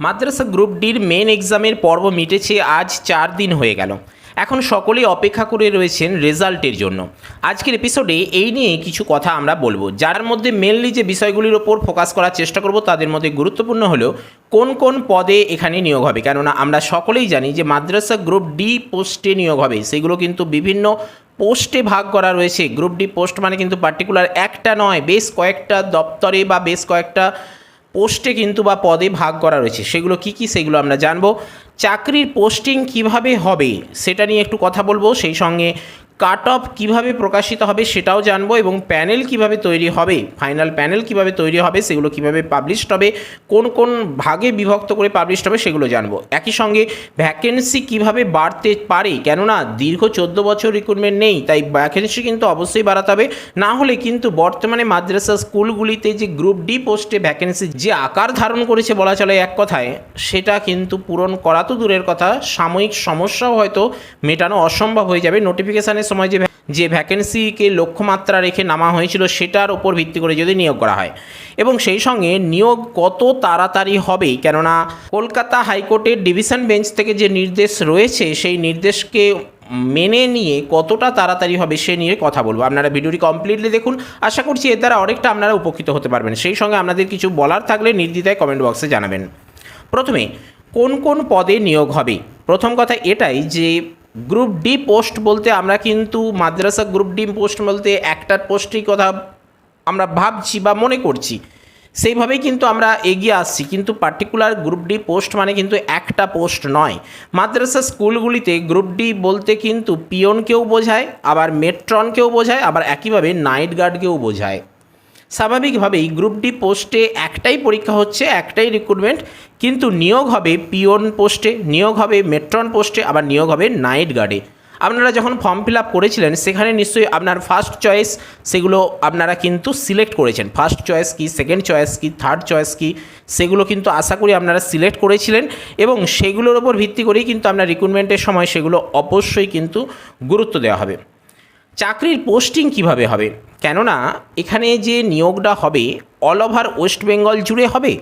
মাদ্রাসা group ডির main এক্সামের পর্ব মিটেছে আজ চার দিন হয়ে গেল। এখন সকলেই অপেক্ষা করে রয়েছেন রেজাল্টের জন্য। আজকের এপিসোডে এই নিয়ে কিছু কথা আমরা বলব। যার মধ্যে মেনলি যে বিষয়গুলির ওপর ফোকাস করার চেষ্টা করব, তাদের মধ্যে গুরুত্বপূর্ণ হলো কোন কোন পদে এখানে নিয়োগ হবে। কেননা আমরা সকলেই জানি যে মাদ্রাসা গ্রুপ ডি পোস্টে নিয়োগ হবে। সেগুলো কিন্তু বিভিন্ন পোস্টে ভাগ করা রয়েছে। গ্রুপ ডি পোস্ট মানে কিন্তু পার্টিকুলার একটা নয়, বেশ কয়েকটা দপ্তরে বা বেশ কয়েকটা পোস্টে কিন্তু বা পদে ভাগ করা রয়েছে। সেগুলো কি কি সেগুলো আমরা জানব। চাকরির পোস্টিং কীভাবে হবে সেটা নিয়ে একটু কথা বলব। সেই সঙ্গে কাট অফ কীভাবে প্রকাশিত হবে সেটাও জানব এবং প্যানেল কীভাবে তৈরি হবে, ফাইনাল প্যানেল কীভাবে তৈরি হবে সেগুলো কীভাবে পাবলিশড হবে, কোন কোন ভাগে বিভক্ত করে পাবলিশড হবে সেগুলো জানব। একই সঙ্গে ভ্যাকেন্সি কীভাবে বাড়তে পারে, কেননা দীর্ঘ চোদ্দ বছর রিক্রুটমেন্ট নেই, তাই ভ্যাকেন্সি কিন্তু অবশ্যই বাড়াতে হবে। না হলে কিন্তু বর্তমানে মাদ্রাসা স্কুলগুলিতে যে গ্রুপ ডি পোস্টে ভ্যাকেন্সি যে আকার ধারণ করেছে বলা চলে এক কথায়, সেটা কিন্তু পূরণ করা তো দূরের কথা, সাময়িক সমস্যাও হয়তো মেটানো অসম্ভব হয়ে যাবে। নোটিফিকেশানের সময় যে যে ভ্যাকেন্সিকে লক্ষ্যমাত্রা রেখে নামা হয়েছিল, সেটার ওপর ভিত্তি করে যদি নিয়োগ করা হয়। এবং সেই সঙ্গে নিয়োগ কত তাড়াতাড়ি হবে কেননা কলকাতা হাইকোর্টের ডিভিশন বেঞ্চ থেকে যে নির্দেশ রয়েছে, সেই নির্দেশকে মেনে নিয়ে কতটা তাড়াতাড়ি হবে, সে নিয়ে কথা বলব। আপনারা ভিডিওটি কমপ্লিটলি দেখুন। আশা করছি এর দ্বারা অনেকটা আপনারা উপকৃত হতে পারবেন। সেই সঙ্গে আপনাদের কিছু বলার থাকলে নির্দ্বিধায় কমেন্ট বক্সে জানাবেন। প্রথমে, কোন কোন পদে নিয়োগ হবে? প্রথম কথা এটাই যে গ্রুপ ডি পোস্ট বলতে আমরা কিন্তু মাদ্রাসা গ্রুপ ডি পোস্ট বলতে একটার পোস্টের কথা আমরা ভাবছি বা মনে করছি। সেইভাবেই কিন্তু আমরা এগিয়ে আসছি, কিন্তু পার্টিকুলার গ্রুপ ডি পোস্ট মানে কিন্তু একটা পোস্ট নয়। মাদ্রাসা স্কুলগুলিতে গ্রুপ ডি বলতে কিন্তু পিয়নকেও বোঝায়, আবার মেট্রনকেও বোঝায়, আবার একইভাবে নাইট গার্ডকেও বোঝায়। স্বাভাবিকভাবেই গ্রুপ ডি পোস্টে একটাই পরীক্ষা হচ্ছে, একটাই রিক্রুটমেন্ট কিন্তু নিয়োগ হবে পিওন পোস্টে নিয়োগ হবে মেট্রন পোস্টে আবার নিয়োগ হবে নাইট গার্ডে আপনারা যখন ফর্ম ফিল আপ করেছিলেন, সেখানে নিশ্চয়ই আপনার ফার্স্ট চয়েস সেগুলো আপনারা কিন্তু সিলেক্ট করেছেন। ফার্স্ট চয়েস কি সেকেন্ড চয়েস কি থার্ড চয়েস কি, সেগুলো কিন্তু আশা করি আপনারা সিলেক্ট করেছিলেন এবং সেগুলোর ওপর ভিত্তি করেই কিন্তু আপনার রিক্রুটমেন্টের সময় সেগুলো অবশ্যই কিন্তু গুরুত্ব দেওয়া হবে। চাকরির পোস্টিং কীভাবে হবে? কেননা, এখানে যে নিয়োগটা হবে অল ওভার ওয়েস্ট বেঙ্গল জুড়ে হবে?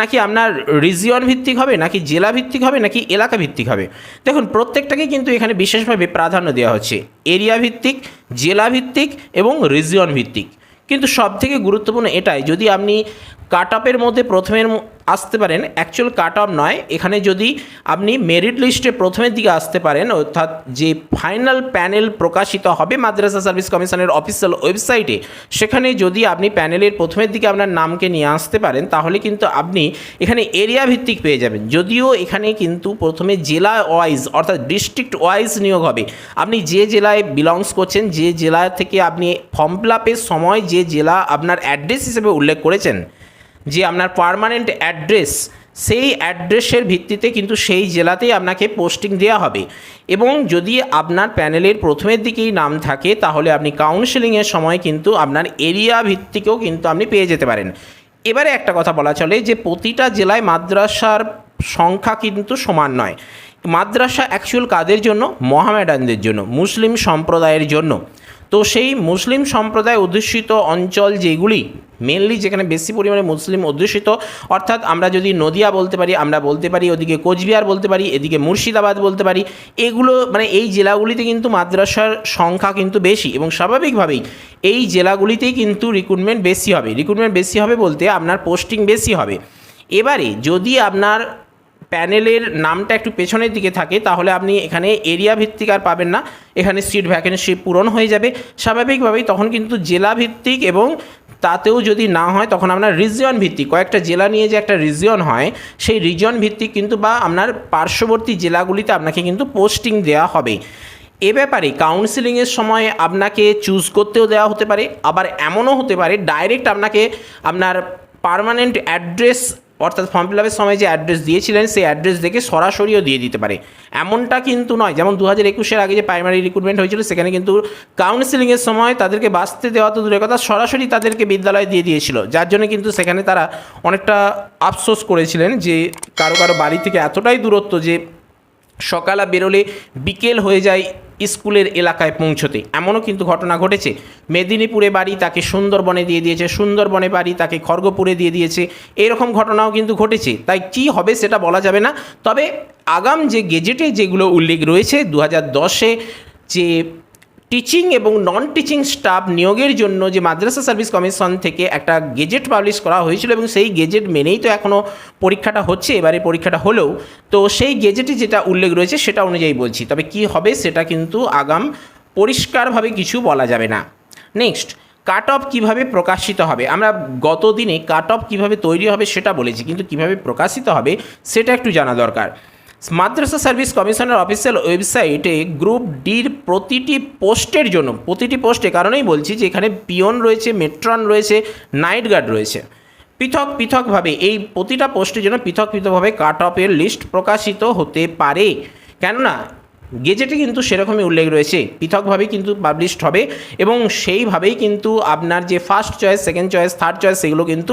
নাকি আপনার রিজিয়ন ভিত্তিক হবে, নাকি জেলা ভিত্তিক হবে, নাকি এলাকা ভিত্তিক হবে? দেখুন, প্রত্যেকটাকে কিন্তু এখানে বিশেষভাবে প্রাধান্য দেওয়া হচ্ছে। এরিয়া ভিত্তিক, জেলা ভিত্তিক এবং রিজিয়ন ভিত্তিক। কিন্তু সব থেকে গুরুত্বপূর্ণ এটাই, যদি আপনি কাট আপের মধ্যে প্রথমের আসতে পারেন অ্যাকচুয়াল কাট অফ নয়। এখানে যদি আপনি মেরিট লিস্টে প্রথমের দিকে আসতে পারেন, অর্থাৎ যে ফাইনাল প্যানেল প্রকাশিত হবে মাদ্রাসা সার্ভিস কমিশনের অফিসিয়াল ওয়েবসাইটে সেখানে যদি আপনি প্যানেলের প্রথমের দিকে আপনার নামকে নিয়ে আসতে পারেন, তাহলে কিন্তু আপনি এখানে এরিয়া ভিত্তিক পেয়ে যাবেন। যদিও এখানে কিন্তু প্রথমে জেলা ওয়াইজ অর্থাৎ ডিস্ট্রিক্ট ওয়াইজ নিয়োগ হবে। আপনি যে জেলায় বিলংস করছেন, যে জেলা থেকে আপনি ফর্ম ফিল সময় যে জেলা আপনার অ্যাড্রেস হিসেবে উল্লেখ করেছেন যে আপনার পার্মানেন্ট অ্যাড্রেস সেই অ্যাড্রেসের ভিত্তিতে কিন্তু সেই জেলাতেই আপনাকে পোস্টিং দেওয়া হবে। এবং যদি আপনার প্যানেলের প্রথমের দিকেই নাম থাকে, তাহলে আপনি কাউন্সেলিংয়ের সময় কিন্তু আপনার এরিয়া ভিত্তিকেও কিন্তু আপনি পেয়ে যেতে পারেন। এবারে একটা কথা বলা চলে যে, প্রতিটা জেলায় মাদ্রাসার সংখ্যা কিন্তু সমান নয়। মাদ্রাসা অ্যাকচুয়াল কাদের জন্য? মহামেডানদের জন্য, মুসলিম সম্প্রদায়ের জন্য। তো সেই মুসলিম সম্প্রদায় অধ্যুষিত অঞ্চল যেগুলি মেনলি যেখানে বেশি পরিমাণে মুসলিম অধ্যুষিত অর্থাৎ আমরা যদি নদিয়া বলতে পারি, আমরা বলতে পারি, ওদিকে কোচবিহার বলতে পারি, এদিকে মুর্শিদাবাদ বলতে পারি, এগুলো মানে এই জেলাগুলিতে কিন্তু মাদ্রাসার সংখ্যা কিন্তু বেশি এবং স্বাভাবিকভাবেই এই জেলাগুলিতেই কিন্তু রিক্রুটমেন্ট বেশি হবে। রিক্রুটমেন্ট বেশি হবে বলতে আপনার পোস্টিং বেশি হবে। এবারে যদি আপনার প্যানেলের নামটা একটু পেছনের দিকে থাকে, তাহলে আপনি এখানে এরিয়া ভিত্তিক আর পাবেন না। এখানে সিট ভ্যাকেন্সি পূরণ হয়ে যাবে। স্বাভাবিকভাবেই তখন কিন্তু জেলা ভিত্তিক এবং তাতেও যদি না হয়, তখন আপনার রিজিয়ন ভিত্তিক, কয়েকটা জেলা নিয়ে যে একটা রিজিয়ন হয়, সেই রিজিয়ন ভিত্তিক কিন্তু বা আপনার পার্শ্ববর্তী জেলাগুলিতে আপনাকে কিন্তু পোস্টিং দেওয়া হবে। এ ব্যাপারে কাউন্সিলিংয়ের সময় আপনাকে চুজ করতেও দেওয়া হতে পারে। আবার এমনও হতে পারে ডাইরেক্ট আপনাকে আপনার পার্মানেন্ট অ্যাড্রেস অর্থাৎ ফর্ম ফিল আপের সময় যে অ্যাড্রেস দিয়েছিলেন, সেই অ্যাড্রেস দেখে সরাসরিও দিয়ে দিতে পারে। এমনটা কিন্তু নয়, যেমন দু হাজার একুশের আগে যে প্রাইমারি রিক্রুটমেন্ট হয়েছিল, সেখানে কিন্তু কাউন্সিলিংয়ের সময় তাদেরকে বাঁচতে দেওয়া তো দূরের কথা, সরাসরি তাদেরকে বিদ্যালয়ে দিয়ে দিয়েছিল। যার জন্য কিন্তু সেখানে তারা অনেকটা আফসোস করেছিলেন যে কারও কারও বাড়ি থেকে এতটাই দূরত্ব যে সকালে বেরোলে বিকেল হয়ে যায় স্কুলের এলাকায় পৌঁছতে। এমনও কিন্তু ঘটনা ঘটেছে। মেদিনীপুরে বাড়ি তাকে সুন্দরবনে দিয়ে দিয়েছে, সুন্দরবনে বাড়ি তাকে খড়গপুরে দিয়ে দিয়েছে। এরকম ঘটনাও কিন্তু ঘটেছে। তাই কি হবে সেটা বলা যাবে না। তবে আগাম যে গেজেটে যেগুলো উল্লেখ রয়েছে দু হাজার দশে যে টিচিং এবং নন টিচিং স্টাফ নিয়োগের জন্য যে মাদ্রাসা সার্ভিস কমিশন থেকে একটা গেজেট পাবলিশ করা হয়েছিল এবং সেই গেজেট মেনেই তো এখনও পরীক্ষাটা হচ্ছে, এবারে পরীক্ষাটা হলেও। তো সেই গেজেটে যেটা উল্লেখ রয়েছে সেটা অনুযায়ী বলছি। তবে কি হবে সেটা কিন্তু আগাম পরিষ্কারভাবে কিছু বলা যাবে না। নেক্সট কাট অফ কীভাবে প্রকাশিত হবে? আমরা গত দিনে কাট অফ কীভাবে তৈরি হবে সেটা বলেছি, কিন্তু কীভাবে প্রকাশিত হবে সেটা একটু জানা দরকার। মাদ্রাসা সার্ভিস কমিশনের অফিসিয়াল ওয়েবসাইটে গ্রুপ ডির প্রতিটি পোস্টের জন্য, প্রতিটি পোস্টে কারণেই বলছি যে এখানে পিয়ন রয়েছে, মেট্রন রয়েছে, নাইট গার্ড রয়েছে। পৃথক পৃথকভাবে এই প্রতিটা পোস্টের জন্য পৃথক পৃথকভাবে কাট অফের লিস্ট প্রকাশিত হতে পারে। কেননা গেজেটে কিন্তু সেরকমই উল্লেখ রয়েছে। পৃথকভাবে কিন্তু পাবলিশড হবে এবং সেইভাবেই কিন্তু আপনার যে first choice second choice third choice সেগুলো কিন্তু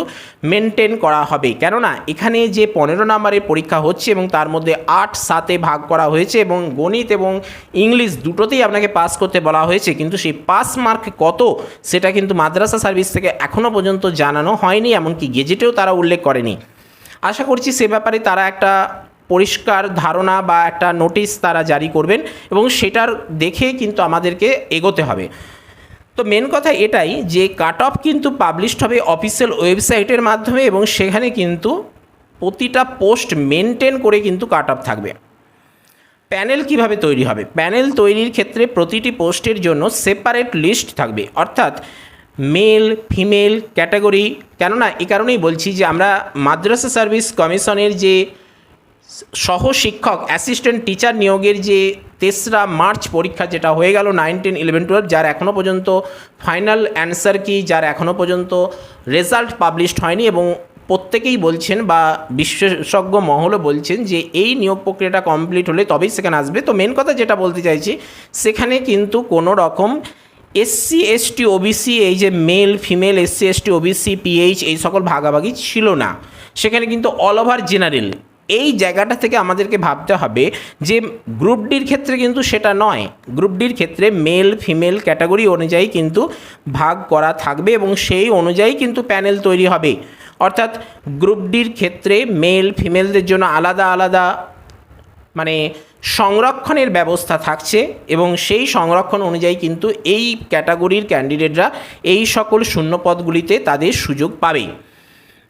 মেনটেন করা হবে। কেননা এখানে যে পনেরো নম্বরের পরীক্ষা হচ্ছে এবং তার মধ্যে আট সাতে ভাগ করা হয়েছে এবং গণিত এবং ইংলিশ দুটোতেই আপনাকে পাস করতে বলা হয়েছে। কিন্তু সেই পাস মার্ক কত সেটা কিন্তু মাদ্রাসা সার্ভিস থেকে এখনও পর্যন্ত জানানো হয়নি, এমনকি গেজেটেও তারা উল্লেখ করেনি। আশা করছি সে ব্যাপারে তারা একটা পরিষ্কার ধারণা বা একটা নোটিশ তারা জারি করবেন এবং সেটার দেখে কিন্তু আমাদেরকে এগোতে হবে। তো মেন কথা এটাই যে কাট অফ কিন্তু পাবলিশড হবে অফিসিয়াল ওয়েবসাইটের মাধ্যমে এবং সেখানে কিন্তু প্রতিটা পোস্ট মেনটেন করে কিন্তু কাট অফ থাকবে। প্যানেল কীভাবে তৈরি হবে? প্যানেল তৈরির ক্ষেত্রে প্রতিটি পোস্টের জন্য সেপারেট লিস্ট থাকবে। অর্থাৎ মেল ফিমেল ক্যাটাগরি কেননা এ কারণেই বলছি যে আমরা মাদ্রাসা সার্ভিস কমিশনের যে সহ শিক্ষক অ্যাসিস্ট্যান্ট টিচার নিয়োগের যে তেসরা মার্চ পরীক্ষা যেটা হয়ে গেল নাইন টেন ইলেভেন টুয়েলভ, যার এখনও পর্যন্ত ফাইনাল অ্যান্সার কি, যার এখনও পর্যন্ত রেজাল্ট পাবলিশড হয়নি এবং প্রত্যেকেই বলছেন বা বিশেষজ্ঞ মহলও বলছেন যে এই নিয়োগ প্রক্রিয়াটা কমপ্লিট হলে তবেই সেখানে আসবে। তো মেন কথা যেটা বলতে চাইছি, সেখানে কিন্তু কোনো রকম এসসি এসটি ওবিসি এই যে male female SC ST OBC PH এই সকল ভাগাভাগি ছিল না। সেখানে কিন্তু অল ওভার জেনারেল এই জায়গাটা থেকে আমাদেরকে ভাবতে হবে যে গ্রুপ ডির ক্ষেত্রে কিন্তু সেটা নয়। গ্রুপ ডির ক্ষেত্রে মেল ফিমেল ক্যাটাগরি অনুযায়ী কিন্তু ভাগ করা থাকবে এবং সেই অনুযায়ী কিন্তু প্যানেল তৈরি হবে। অর্থাৎ গ্রুপ ডির ক্ষেত্রে মেল ফিমেলদের জন্য আলাদা আলাদা মানে সংরক্ষণের ব্যবস্থা থাকছে এবং সেই সংরক্ষণ অনুযায়ী কিন্তু এই ক্যাটাগরির ক্যান্ডিডেটরা এই সকল শূন্যপদগুলিতে তাদের সুযোগ পাবে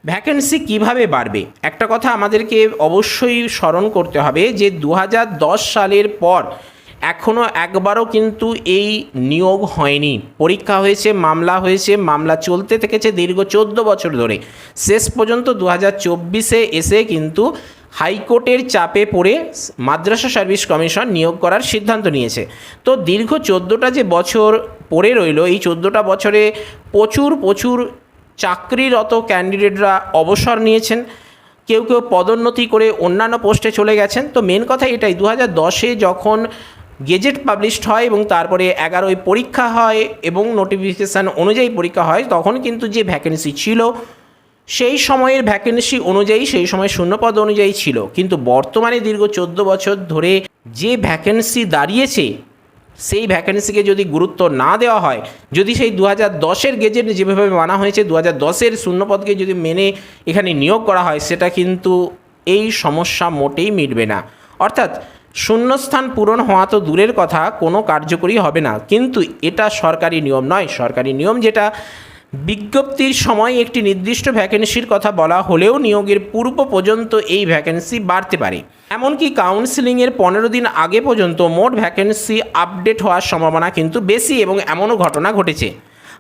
ভ্যাকেন্সি কীভাবে বাড়বে? একটা কথা আমাদেরকে অবশ্যই স্মরণ করতে হবে যে দু হাজার দশ সালের পর এখনও একবারও কিন্তু এই নিয়োগ হয়নি। পরীক্ষা হয়েছে, মামলা হয়েছে, মামলা চলতে থেকেছে দীর্ঘ চোদ্দ বছর ধরে। শেষ পর্যন্ত দু হাজার চব্বিশে এসে কিন্তু হাইকোর্টের চাপে পড়ে মাদ্রাসা সার্ভিস কমিশন নিয়োগ করার সিদ্ধান্ত নিয়েছে। তো দীর্ঘ চোদ্দোটা যে বছর পড়ে রইল, এই চোদ্দোটা বছরে প্রচুর প্রচুর চাকরিরত ক্যান্ডিডেটরা অবসর নিয়েছেন, কেউ কেউ পদোন্নতি করে অন্যান্য পোস্টে চলে গেছেন। তো মেন কথা এটাই দু হাজার দশে যখন গেজেট পাবলিশড হয় এবং তারপরে এগারোই পরীক্ষা হয় এবং নোটিফিকেশান অনুযায়ী পরীক্ষা হয়, তখন কিন্তু যে ভ্যাকেন্সি ছিল, সেই সময়ের ভ্যাকেন্সি অনুযায়ী, সেই সময় শূন্যপদ অনুযায়ী ছিল। কিন্তু বর্তমানে দীর্ঘ চোদ্দ বছর ধরে যে ভ্যাকেন্সি দাঁড়িয়েছে সেই ভ্যাকেন্সিকে যদি গুরুত্ব না দেওয়া হয়, যদি সেই দু হাজার দশের গেজেট যেভাবে মানা হয়েছে দু হাজার দশের শূন্যপদকে যদি মেনে এখানে নিয়োগ করা হয়, সেটা কিন্তু এই সমস্যা মোটেই মিটবে না। অর্থাৎ শূন্যস্থান পূরণ হওয়া তো দূরের কথা, কোনো কার্যকরী হবে না। কিন্তু এটা সরকারি নিয়ম নয়। সরকারি নিয়ম যেটা, বিজ্ঞপ্তির সময় একটি নির্দিষ্ট ভ্যাকেন্সির কথা বলা হলেও নিয়োগের পূর্ব পর্যন্ত এই ভ্যাকেন্সি বাড়তে পারে। এমনকি কাউন্সিলিংয়ের পনেরো দিন আগে পর্যন্ত মোট ভ্যাকেন্সি আপডেট হওয়ার সম্ভাবনা কিন্তু বেশি এবং এমনও ঘটনা ঘটেছে।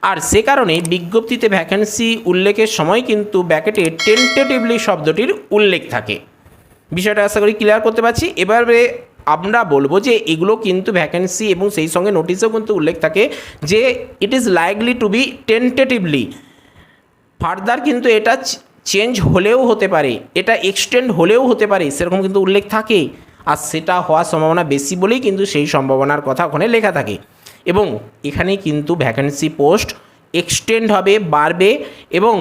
আর সে কারণে বিজ্ঞপ্তিতে ভ্যাকেন্সি উল্লেখের সময় কিন্তু ব্যাকেটে টেন্টেটিভলি শব্দটির উল্লেখ থাকে। বিষয়টা আশা করি ক্লিয়ার করতে পারছি। এবারে আমরা বলব যে এগুলো কিন্তু ভ্যাকেন্সি এবং সেই সঙ্গে নোটিশেও কিন্তু উল্লেখ থাকে যে it is likely to be tentatively further কিন্তু এটা চেঞ্জ হলেও হতে পারে, এটা এক্সটেন্ড হলেও হতে পারে, সেরকম কিন্তু উল্লেখ থাকে। আর সেটা হওয়ার সম্ভাবনা বেশি বলেই কিন্তু সেই সম্ভাবনার কথা ওখানে লেখা থাকে। এবং এখানে কিন্তু ভ্যাকেন্সি পোস্ট এক্সটেন্ড হবে, বাড়বে এবং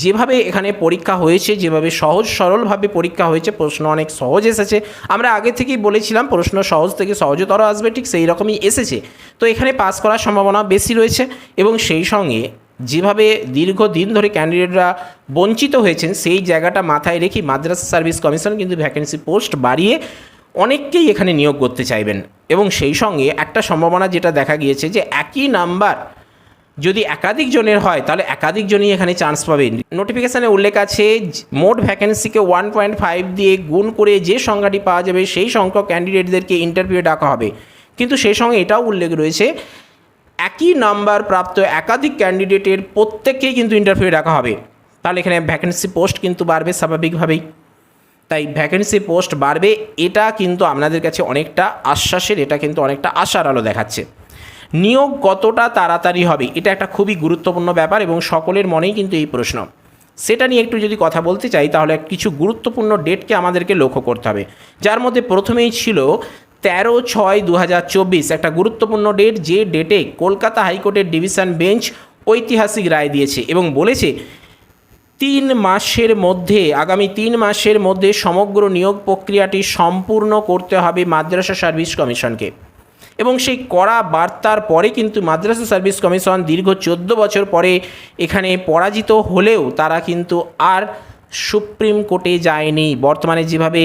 যেভাবে এখানে পরীক্ষা হয়েছে, যেভাবে সহজ সরলভাবে পরীক্ষা হয়েছে, প্রশ্ন অনেক সহজ এসেছে। আমরা আগে থেকেই বলেছিলাম, প্রশ্ন সহজ থেকে সহজতর আসবে, ঠিক সেই রকমই এসেছে। তো এখানে পাস করার সম্ভাবনা বেশি রয়েছে এবং সেই সঙ্গে যেভাবে দীর্ঘদিন ধরে ক্যান্ডিডেটরা বঞ্চিত হয়েছেন, সেই জায়গাটা মাথায় রেখে মাদ্রাসা সার্ভিস কমিশন কিন্তু ভ্যাকেন্সি পোস্ট বাড়িয়ে অনেককেই এখানে নিয়োগ করতে চাইবেন। এবং সেই সঙ্গে একটা সম্ভাবনা যেটা দেখা গিয়েছে যে একই নাম্বার যদি একাধিক জনের হয়, তাহলে একাধিক জনই এখানে চান্স পাবেন। নোটিফিকেশানে উল্লেখ আছে, মোট ভ্যাকেন্সিকে ওয়ান পয়েন্ট ফাইভ দিয়ে গুণ করে যে সংখ্যাটি পাওয়া যাবে, সেই সংখ্যক ক্যান্ডিডেটদেরকে ইন্টারভিউ ডাকা হবে। কিন্তু সেই সঙ্গে এটাও উল্লেখ রয়েছে একই নাম্বার প্রাপ্ত একাধিক ক্যান্ডিডেটের প্রত্যেককেই কিন্তু ইন্টারভিউ ডাকা হবে। তাহলে এখানে ভ্যাকেন্সি পোস্ট কিন্তু বাড়বে স্বাভাবিকভাবেই। তাই ভ্যাকেন্সি পোস্ট বাড়বে, এটা কিন্তু আপনাদের কাছে অনেকটা আশ্বাসের, এটা কিন্তু অনেকটা আশার আলো দেখাচ্ছে। নিয়োগ কতটা তাড়াতাড়ি হবে, এটা একটা খুবই গুরুত্বপূর্ণ ব্যাপার এবং সকলের মনেই কিন্তু এই প্রশ্ন। সেটা নিয়ে একটু যদি কথা বলতে চাই, তাহলে কিছু গুরুত্বপূর্ণ ডেটকে আমাদেরকে লক্ষ্য করতে হবে। যার মধ্যে প্রথমেই ছিল তেরো ছয় দু একটা গুরুত্বপূর্ণ ডেট যে ডেটে কলকাতা হাইকোর্টের ডিভিশন বেঞ্চ ঐতিহাসিক রায় দিয়েছে এবং বলেছে, তিন মাসের মধ্যে, আগামী তিন মাসের মধ্যে সমগ্র নিয়োগ প্রক্রিয়াটি সম্পূর্ণ করতে হবে মাদ্রাসা সার্ভিস কমিশনকে। এবং সেই কড়া বার্তার পরে কিন্তু মাদ্রাসা সার্ভিস কমিশন দীর্ঘ চোদ্দ বছর পরে এখানে পরাজিত হলেও তারা কিন্তু আর সুপ্রিম কোর্টে যায়নি। বর্তমানে যেভাবে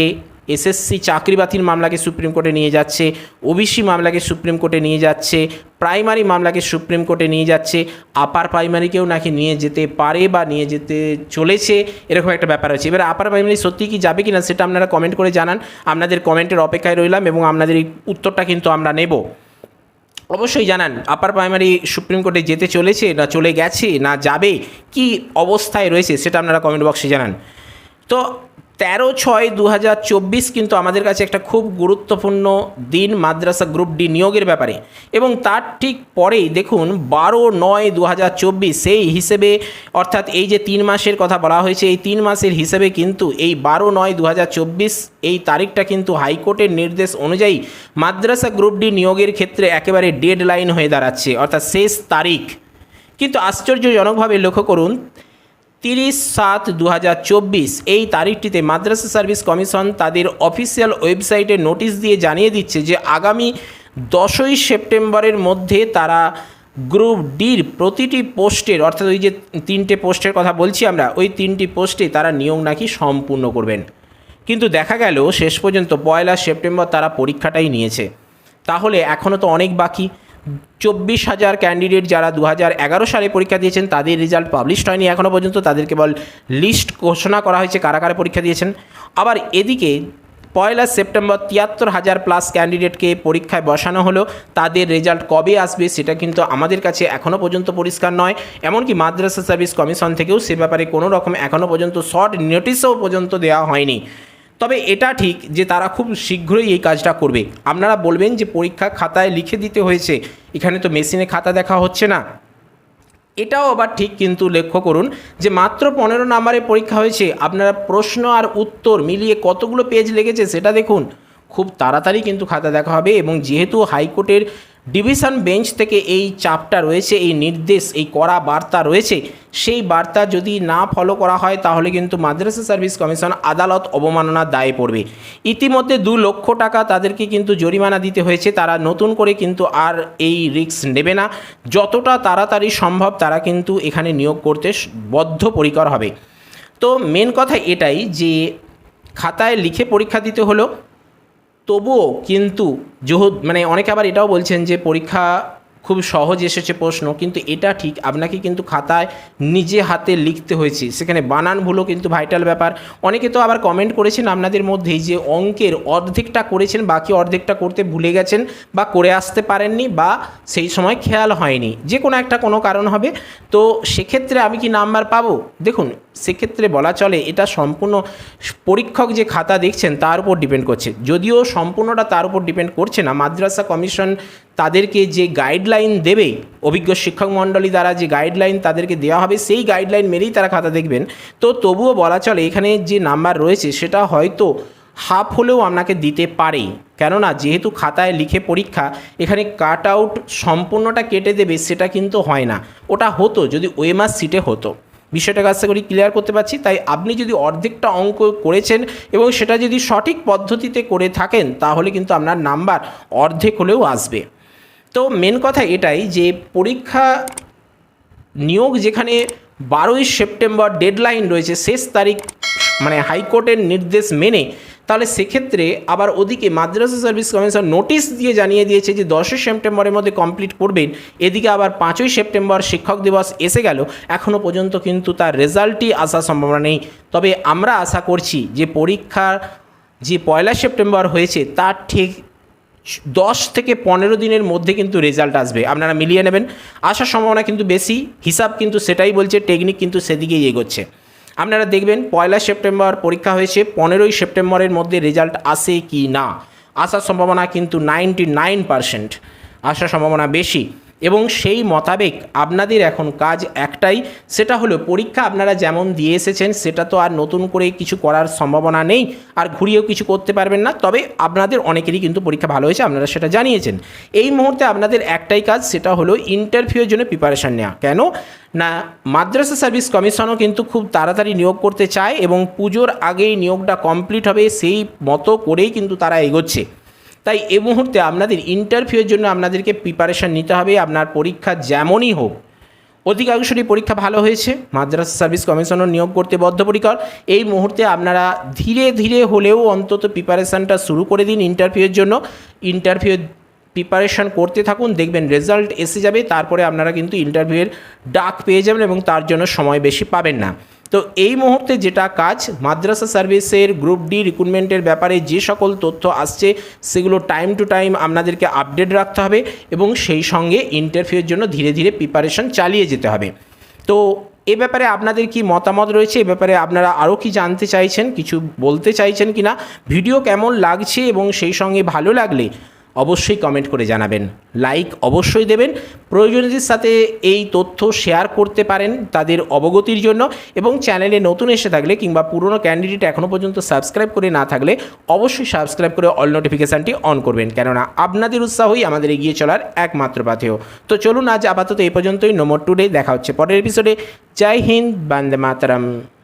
এসএসসি চাকরি বাতিল মামলাকে সুপ্রিম কোর্টে নিয়ে যাচ্ছে, ওবিসি মামলাকে সুপ্রিম কোর্টে নিয়ে যাচ্ছে, প্রাইমারি মামলাকে সুপ্রিম কোর্টে নিয়ে যাচ্ছে, আপার প্রাইমারিকেও নাকি নিয়ে যেতে পারে বা নিয়ে যেতে চলেছে, এরকম একটা ব্যাপার আছে এবার আপার প্রাইমারি সত্যি কি যাবে কি না সেটা আপনারা কমেন্ট করে জানান। আপনাদের কমেন্টের অপেক্ষায় রইলাম এবং আপনাদের এই উত্তরটা কিন্তু আমরা নেব। অবশ্যই জানান, আপার প্রাইমারি সুপ্রিম কোর্টে যেতে চলেছে না চলে গেছে না যাবে? কি অবস্থায় রয়েছে সেটা আপনারা কমেন্ট বক্সে জানান। তো তেরো ছয় দু কিন্তু আমাদের কাছে একটা খুব গুরুত্বপূর্ণ দিন মাদ্রাসা গ্রুপ ডি নিয়োগের ব্যাপারে। এবং তার ঠিক পরেই দেখুন বারো নয় দু সেই হিসেবে অর্থাৎ এই যে তিন মাসের কথা বলা হয়েছে, এই তিন মাসের হিসেবে কিন্তু এই বারো নয় দু এই তারিখটা কিন্তু হাইকোর্টের নির্দেশ অনুযায়ী মাদ্রাসা গ্রুপ ডি নিয়োগের ক্ষেত্রে একেবারে ডেড লাইন হয়ে দাঁড়াচ্ছে, অর্থাৎ শেষ তারিখ। কিন্তু আশ্চর্যজনকভাবে লক্ষ্য করুন তিরিশ সাত দু এই তারিখটিতে মাদ্রাসা সার্ভিস কমিশন তাদের অফিসিয়াল ওয়েবসাইটে নোটিশ দিয়ে জানিয়ে দিচ্ছে যে আগামী দশই সেপ্টেম্বরের মধ্যে তারা গ্রুপ ডির প্রতিটি পোস্টের, অর্থাৎ ওই যে তিনটে পোস্টের কথা বলছি আমরা, ওই তিনটি পোস্টে তারা নিয়োগ নাকি সম্পূর্ণ করবেন। কিন্তু দেখা গেল, শেষ পর্যন্ত পয়লা সেপ্টেম্বর তারা পরীক্ষাটাই নিয়েছে। তাহলে এখনও তো অনেক বাকি। চব্বিশ হাজার ক্যান্ডিডেট যারা দু এগারো সালে পরীক্ষা দিয়েছেন, তাদের রেজাল্ট পাবলিশড হয়নি এখনও পর্যন্ত। তাদের কেবল লিস্ট ঘোষণা করা হয়েছে কারা কারা পরীক্ষা দিয়েছেন। আবার এদিকে পয়লা সেপ্টেম্বর তিয়াত্তর হাজার প্লাস ক্যান্ডিডেটকে পরীক্ষায় বসানো হলো। তাদের রেজাল্ট কবে আসবে সেটা কিন্তু আমাদের কাছে এখনও পর্যন্ত পরিষ্কার নয়। এমনকি মাদ্রাসা সার্ভিস কমিশন থেকেও সে ব্যাপারে কোনো রকম এখনও পর্যন্ত শর্ট নোটিশও পর্যন্ত দেওয়া হয়নি। তবে এটা ঠিক যে তারা খুব শীঘ্রই এই কাজটা করবে। আপনারা বলবেন যে পরীক্ষা খাতায় লিখে দিতে হয়েছে, এখানে তো মেশিনে খাতা দেখা হচ্ছে না। এটাও আবার ঠিক কিন্তু লক্ষ্য করুন যে মাত্র পনেরো নাম্বারে পরীক্ষা হয়েছে, আপনারা প্রশ্ন আর উত্তর মিলিয়ে কতগুলো পেজ লেগেছে সেটা দেখুন। খুব তাড়াতাড়ি কিন্তু খাতা দেখা হবে এবং যেহেতু হাইকোর্টের ডিভিশন বেঞ্চ থেকে এই চাপটা রয়েছে, এই নির্দেশ, এই কড়া বার্তা রয়েছে, সেই বার্তা যদি না ফলো করা হয় তাহলে কিন্তু মাদ্রাসা সার্ভিস কমিশন আদালত অবমাননার দায়ে পড়বে। ইতিমধ্যে দু লক্ষ টাকা তাদেরকে কিন্তু জরিমানা দিতে হয়েছে, তারা নতুন করে কিন্তু আর এই রিস্ক নেবে না। যতটা তাড়াতাড়ি সম্ভব তারা কিন্তু এখানে নিয়োগ করতে বদ্ধপরিকর হবে। তো মেন কথা এটাই যে, খাতায় লিখে পরীক্ষা দিতে হলো তবুও কিন্তু যহু মানে অনেকে আবার এটাও বলছেন যে পরীক্ষা খুব সহজ এসেছে প্রশ্ন, কিন্তু এটা ঠিক, আপনাকে কিন্তু খাতায় নিজে হাতে লিখতে হয়েছে। সেখানে বানান ভুলও কিন্তু ভাইটাল ব্যাপার। অনেকে তো আবার কমেন্ট করেছেন আপনাদের মধ্যেই যে অঙ্কের অর্ধেকটা করেছেন, বাকি অর্ধেকটা করতে ভুলে গেছেন বা করে আসতে পারেননি বা সেই সময় খেয়াল হয়নি। যে কোনো একটা কোনো কারণ হবে। তো সেক্ষেত্রে আমি কি নাম্বার পাবো? দেখুন সেক্ষেত্রে বলা চলে এটা সম্পূর্ণ পরীক্ষক যে খাতা দেখছেন তার উপর ডিপেন্ড করছে। যদিও সম্পূর্ণটা তার উপর ডিপেন্ড করছে না, মাদ্রাসা কমিশন তাদেরকে যে গাইডলাইন দেবে, অভিজ্ঞ শিক্ষক মণ্ডলী দ্বারা যে গাইডলাইন তাদেরকে দেওয়া হবে, সেই গাইডলাইন মেনেই তারা খাতা দেখবেন। তো তবুও বলা চলে এখানে যে নাম্বার রয়েছে সেটা হয়তো হাফ হলেও আপনাকে দিতে পারে। কেননা যেহেতু খাতায় লিখে পরীক্ষা, এখানে কাট আউট সম্পূর্ণটা কেটে দেবে সেটা কিন্তু হয় না। ওটা হতো, যদি ওয়েমার সিটে হতো। বিষয়টাকে আশা করি ক্লিয়ার করতে পারছি। তাই আপনি যদি অর্ধেকটা অঙ্ক করেছেন এবং সেটা যদি সঠিক পদ্ধতিতে করে থাকেন, তাহলে কিন্তু আপনার নাম্বার অর্ধেক হলেও আসবে। তো মেন কথা এটাই যে পরীক্ষা নিয়োগ যেখানে বারোই সেপ্টেম্বর ডেডলাইন রয়েছে, শেষ তারিখ মানে হাইকোর্টের নির্দেশ মেনে তাহলে সেক্ষেত্রে আবার ওদিকে মাদ্রাসা সার্ভিস কমিশন নোটিশ দিয়ে জানিয়ে দিয়েছে যে দশই সেপ্টেম্বরের মধ্যে কমপ্লিট করবেন। এদিকে আবার পাঁচই সেপ্টেম্বর শিক্ষক দিবস এসে গেল। এখনও পর্যন্ত কিন্তু তার রেজাল্টই আসার সম্ভাবনা নেই। তবে আমরা আশা করছি যে পরীক্ষার যে পয়লা সেপ্টেম্বর হয়েছে, তার ঠিক দশ থেকে পনেরো দিনের মধ্যে কিন্তু রেজাল্ট আসবে। আপনারা মিলিয়ে নেবেন। আসার সম্ভাবনা কিন্তু বেশি। হিসাব কিন্তু সেটাই বলছে, টেকনিক কিন্তু সেদিকেই এগোচ্ছে। আপনারা দেখবেন পয়লা সেপ্টেম্বর পরীক্ষা হয়েছে, পনেরোই সেপ্টেম্বরের মধ্যে রেজাল্ট আসে কি না? আসার সম্ভাবনা কিন্তু নাইনটি নাইন পারসেন্ট আসার সম্ভাবনা বেশি। এবং সেই মোতাবেক আপনাদের এখন কাজ একটাই, সেটা হলো পরীক্ষা আপনারা যেমন দিয়ে এসেছেন, সেটা তো আর নতুন করে কিছু করার সম্ভাবনা নেই, আর ঘুরিয়েও কিছু করতে পারবেন না। তবে আপনাদের অনেকেরই কিন্তু পরীক্ষা ভালো হয়েছে, আপনারা সেটা জানিয়েছেন। এই মুহূর্তে আপনাদের একটাই কাজ, সেটা হলো ইন্টারভিউয়ের জন্য প্রিপারেশান নেওয়া। কেন? না, মাদ্রাসা সার্ভিস কমিশনও কিন্তু খুব তাড়াতাড়ি নিয়োগ করতে চায় এবং পুজোর আগেই নিয়োগটা কমপ্লিট হবে, সেই মতো করেই কিন্তু তারা এগোচ্ছে। তাই এ মুহূর্তে আপনাদের ইন্টারভিউয়ের জন্য আপনাদেরকে প্রিপারেশান নিতে হবে। আপনার পরীক্ষা যেমনই হোক। অধিকাংশরই পরীক্ষা ভালো হয়েছে। মাদ্রাসা সার্ভিস কমিশনও নিয়োগ করতে বদ্ধপরিকর। এই মুহূর্তে আপনারা ধীরে ধীরে হলেও অন্তত প্রিপারেশানটা শুরু করে দিন ইন্টারভিউয়ের জন্য। ইন্টারভিউ প্রিপারেশান করতে থাকুন, দেখবেন রেজাল্ট এসে যাবে। তারপরে আপনারা কিন্তু ইন্টারভিউয়ের ডাক পেয়ে যাবেন এবং তার জন্য সময় বেশি পাবেন না। তো এই মুহূর্তে যেটা কাজ, মাদ্রাসা সার্ভিসের গ্রুপ ডি রিক্রুটমেন্টের ব্যাপারে যে সকল তথ্য আসছে, সেগুলো টাইম টু টাইম আপনাদেরকে আপডেট রাখতে হবে এবং সেই সঙ্গে ইন্টারভিউয়ের জন্য ধীরে ধীরে প্রিপারেশন চালিয়ে যেতে হবে। তো এ ব্যাপারে আপনাদের কি মতামত রয়েছে? এ ব্যাপারে আপনারা আরও কি জানতে চাইছেন, কিছু বলতে চাইছেন কি না ভিডিও কেমন লাগছে এবং সেই সঙ্গে ভালো লাগলে অবশ্যই কমেন্ট করে জানাবেন। লাইক অবশ্যই দেবেন। প্রয়োজনীয়দের সাথে এই তথ্য শেয়ার করতে পারেন তাদের অবগতির জন্য এবং চ্যানেলে নতুন এসে থাকলে কিংবা পুরনো ক্যান্ডিডেট এখনও পর্যন্ত সাবস্ক্রাইব করে না থাকলে অবশ্যই সাবস্ক্রাইব করে অল নোটিফিকেশানটি অন করবেন। কেননা আপনাদের উৎসাহই আমাদের এগিয়ে চলার একমাত্র পাথেয়। তো চলুন আজ আপাতত এই পর্যন্তই। নম্বর টুডে দেখা হচ্ছে পরের এপিসোডে জয় হিন্দ, বান্দে মাতারাম।